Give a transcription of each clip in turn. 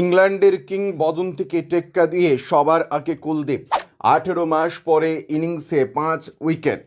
ইংল্যান্ডের কিংবদন্তিকে টেক্কা দিয়ে সবার আগে কুলদীপ। আঠেরো মাস পরে ইনিংসে পাঁচ উইকেট।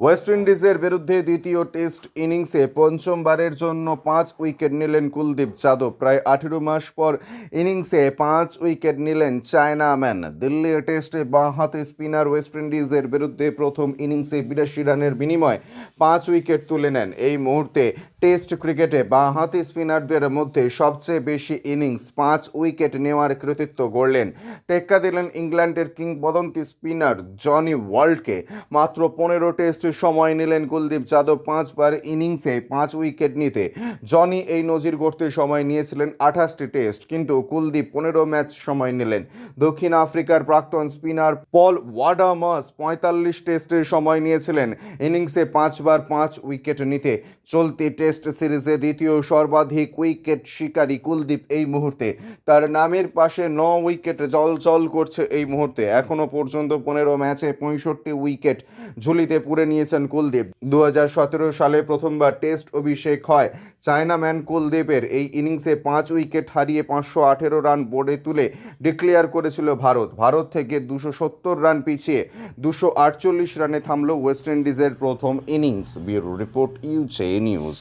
ওয়েস্ট ইন্ডিজের বিরুদ্ধে দ্বিতীয় টেস্ট ইনিংসে পঞ্চমবারের জন্য পাঁচ উইকেট নিলেন কুলদীপ যাদব। প্রায় আঠেরো মাস পর ইনিংসে পাঁচ উইকেট নিলেন চায়না ম্যান দিল্লি টেস্টে বাঁ হাতে স্পিনার ওয়েস্ট ইন্ডিজের বিরুদ্ধে প্রথম ইনিংসে বিরাশি রানের বিনিময়ে পাঁচ উইকেট তুলে নেন। এই মুহূর্তে টেস্ট ক্রিকেটে বাঁ হাতি স্পিনারদের মধ্যে সবচেয়ে বেশি ইনিংস পাঁচ উইকেট নেওয়ার কৃতিত্ব গড়লেন। টেক্কা দিলেন ইংল্যান্ডের কিংবদন্তি স্পিনার জনি ওয়ার্ল্ডকে মাত্র পনেরো টেস্ট সময় নিলেন কুলদীপ যাদব পাঁচবার ইনিংসে পাঁচ উইকেট নিতে। জনি এই নজির গড়তে সময় নিয়েছিলেন আঠাশটি টেস্ট, কিন্তু কুলদীপ পনেরো ম্যাচ সময় নিলেন। দক্ষিণ আফ্রিকার প্রাক্তন স্পিনার পল ওয়াডামাস পঁয়তাল্লিশ টেস্টের সময় নিয়েছিলেন, ইনিংসে পাঁচবার পাঁচ উইকেট নিতে। চলতি টেস্ট সিরিজে দ্বিতীয় সর্বাধিক উইকেট শিকারী কুলদীপ এই মুহূর্তে। তার নামের পাশে ন উইকেট জল জল করছে এই মুহূর্তে। এখনও পর্যন্ত পনেরো ম্যাচে পঁয়ষট্টি উইকেট ঝুলিতে পুরে নিয়েছেন কুলদীপ। দু হাজার সতেরো সালে প্রথমবার টেস্ট অভিষেক হয় চায়নাম্যান কুলদীপের। এই ইনিংসে পাঁচ উইকেট হারিয়ে পাঁচশো আঠেরো রান বোর্ডে তুলে ডিক্লেয়ার করেছিল ভারত। ভারত থেকে দুশো সত্তর রান পিছিয়ে দুশো আটচল্লিশ রানে থামল ওয়েস্ট ইন্ডিজের প্রথম ইনিংস। ব্যুরো রিপোর্ট ইউজে নিউজ।